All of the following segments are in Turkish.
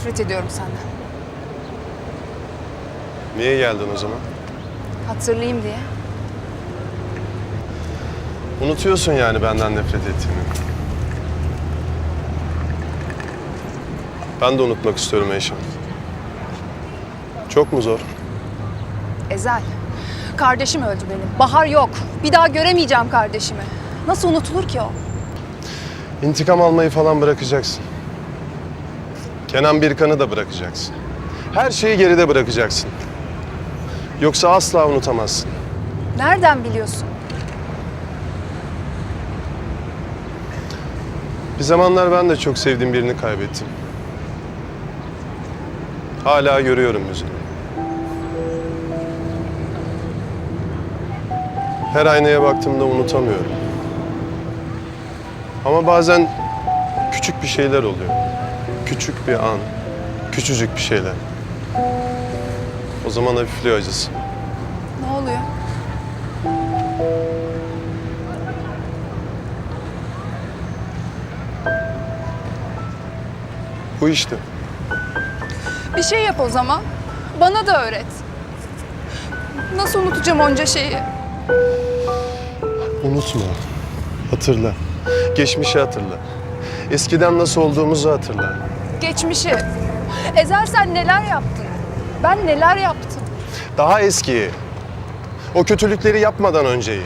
Nefret ediyorum senden. Niye geldin o zaman? Hatırlayayım diye. Unutuyorsun yani benden nefret ettiğini. Ben de unutmak istiyorum Eyşan. Çok mu zor? Ezel. Kardeşim öldü benim. Bahar yok. Bir daha göremeyeceğim kardeşimi. Nasıl unutulur ki o? İntikam almayı falan bırakacaksın. Kenan Birkan'ı da bırakacaksın. Her şeyi geride bırakacaksın. Yoksa asla unutamazsın. Nereden biliyorsun? Bir zamanlar ben de çok sevdiğim birini kaybettim. Hala görüyorum yüzünü. Her aynaya baktığımda unutamıyorum. Ama bazen küçük bir şeyler oluyor. Küçük bir an, küçücük bir şeyler. O zaman hafifliyor acısı. Ne oluyor? Bu işte. Bir şey yap o zaman. Bana da öğret. Nasıl unutacağım onca şeyi? Unutma. Hatırla. Geçmişi hatırla. Eskiden nasıl olduğumuzu hatırla. Geçmişi. Ezel sen neler yaptın? Ben neler yaptım? Daha eskiyi. O kötülükleri yapmadan önceyi.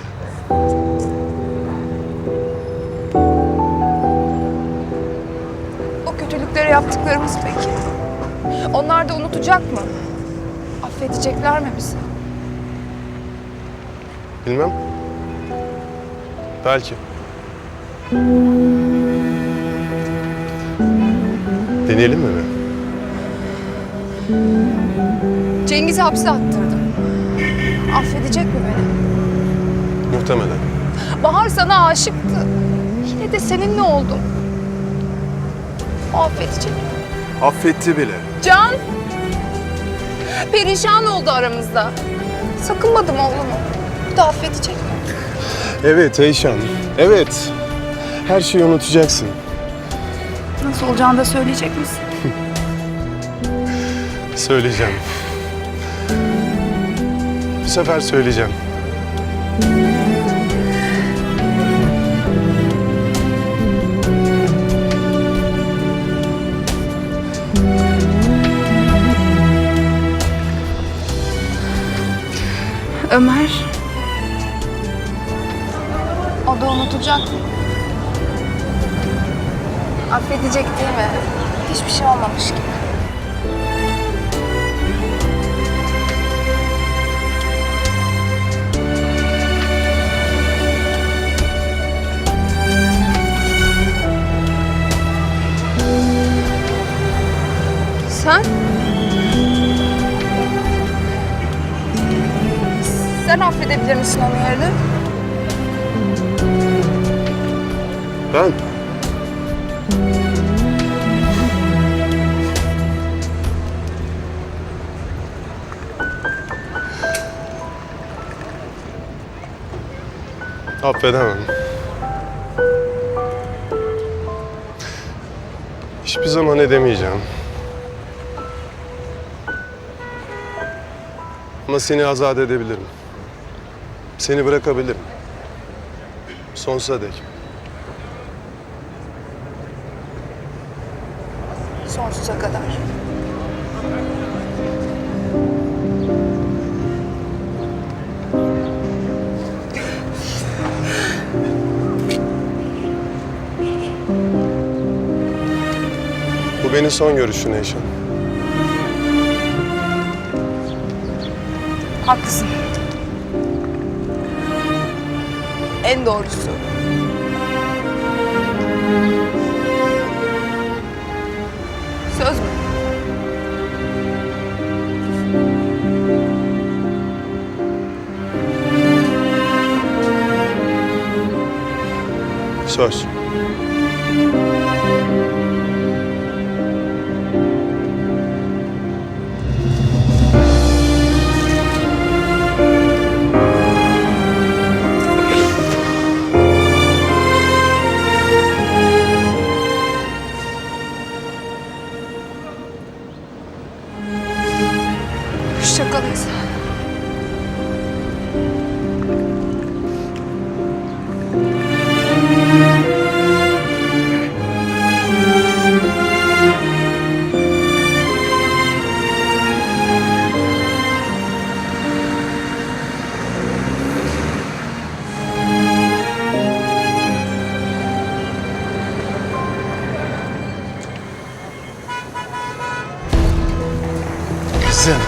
O kötülükleri yaptıklarımız peki? Onlar da unutacak mı? Affedecekler mi bizi? Bilmem. Belki. Deneyelim mi? Cengiz'i hapse attırdım. Affedecek mi beni? Muhtemelen. Bahar sana aşıktı. Yine de seninle oldum. O affedecek. Affetti bile. Can! Perişan oldu aramızda. Sakınmadım oğlumu. Bu da affedecek. Evet Eyşan. Evet. Her şeyi unutacaksın. Nasıl olacağını da söyleyecek misin? Söyleyeceğim. Bu sefer söyleyeceğim. Ömer. O da unutacak mı? Affedecek değil mi? Hiçbir şey olmamış gibi. Sen? Sen affedebilir misin onun yerine? Ben? Affedemem. Hiçbir zaman edemeyeceğim. Ama seni azat edebilirim. Seni bırakabilirim. Sonsuza dek. Sonsuza kadar. Bu benim son görüşün Eyşan. Haklısın. En doğrusu. Söz. Kızım.